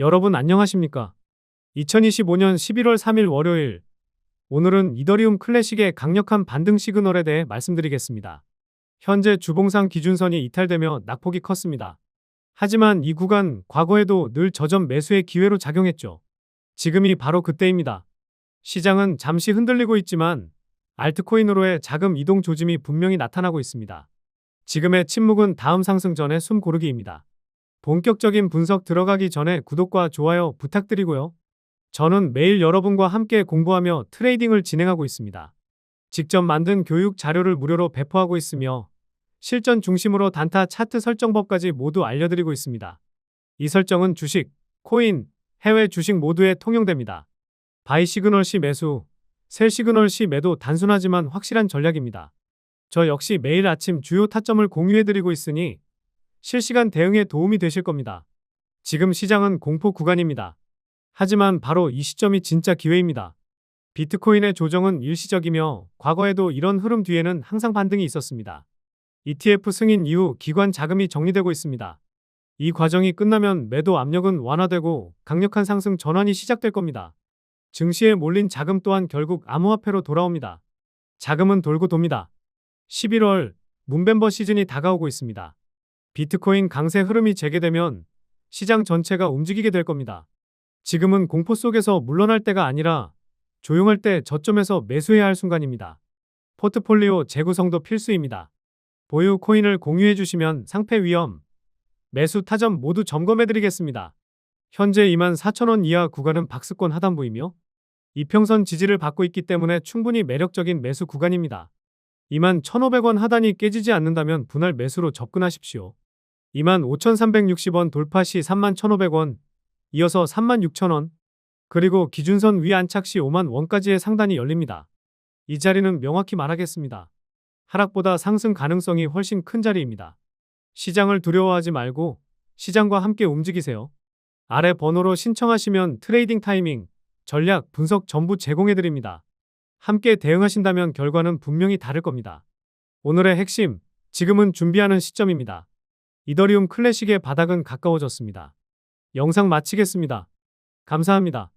여러분 안녕하십니까? 2025년 11월 3일 월요일. 오늘은 이더리움 클래식의 강력한 반등 시그널에 대해 말씀드리겠습니다. 현재 주봉상 기준선이 이탈되며 낙폭이 컸습니다. 하지만 이 구간 과거에도 늘 저점 매수의 기회로 작용했죠. 지금이 바로 그때입니다. 시장은 잠시 흔들리고 있지만 알트코인으로의 자금 이동 조짐이 분명히 나타나고 있습니다. 지금의 침묵은 다음 상승 전에 숨 고르기입니다. 본격적인 분석 들어가기 전에 구독과 좋아요 부탁드리고요. 저는 매일 여러분과 함께 공부하며 트레이딩을 진행하고 있습니다. 직접 만든 교육 자료를 무료로 배포하고 있으며 실전 중심으로 단타 차트 설정법까지 모두 알려드리고 있습니다. 이 설정은 주식, 코인, 해외 주식 모두에 통용됩니다. 바이 시그널 시 매수, 셀 시그널 시 매도 단순하지만 확실한 전략입니다. 저 역시 매일 아침 주요 타점을 공유해드리고 있으니 실시간 대응에 도움이 되실 겁니다. 지금 시장은 공포 구간입니다. 하지만 바로 이 시점이 진짜 기회입니다. 비트코인의 조정은 일시적이며 과거에도 이런 흐름 뒤에는 항상 반등이 있었습니다. ETF 승인 이후 기관 자금이 정리되고 있습니다. 이 과정이 끝나면 매도 압력은 완화되고 강력한 상승 전환이 시작될 겁니다. 증시에 몰린 자금 또한 결국 암호화폐로 돌아옵니다. 자금은 돌고 돕니다. 11월 문벤버 시즌이 다가오고 있습니다. 비트코인 강세 흐름이 재개되면 시장 전체가 움직이게 될 겁니다. 지금은 공포 속에서 물러날 때가 아니라 조용할 때 저점에서 매수해야 할 순간입니다. 포트폴리오 재구성도 필수입니다. 보유 코인을 공유해 주시면 상패 위험, 매수 타점 모두 점검해 드리겠습니다. 현재 24,000원 이하 구간은 박스권 하단부이며 이평선 지지를 받고 있기 때문에 충분히 매력적인 매수 구간입니다. 21,500원 하단이 깨지지 않는다면 분할 매수로 접근하십시오. 25,360원 돌파 시 31,500원, 이어서 36,000원, 그리고 기준선 위 안착 시 5만 원까지의 상단이 열립니다. 이 자리는 명확히 말하겠습니다. 하락보다 상승 가능성이 훨씬 큰 자리입니다. 시장을 두려워하지 말고 시장과 함께 움직이세요. 아래 번호로 신청하시면 트레이딩 타이밍, 전략, 분석 전부 제공해드립니다. 함께 대응하신다면 결과는 분명히 다를 겁니다. 오늘의 핵심, 지금은 준비하는 시점입니다. 이더리움 클래식의 바닥은 가까워졌습니다. 영상 마치겠습니다. 감사합니다.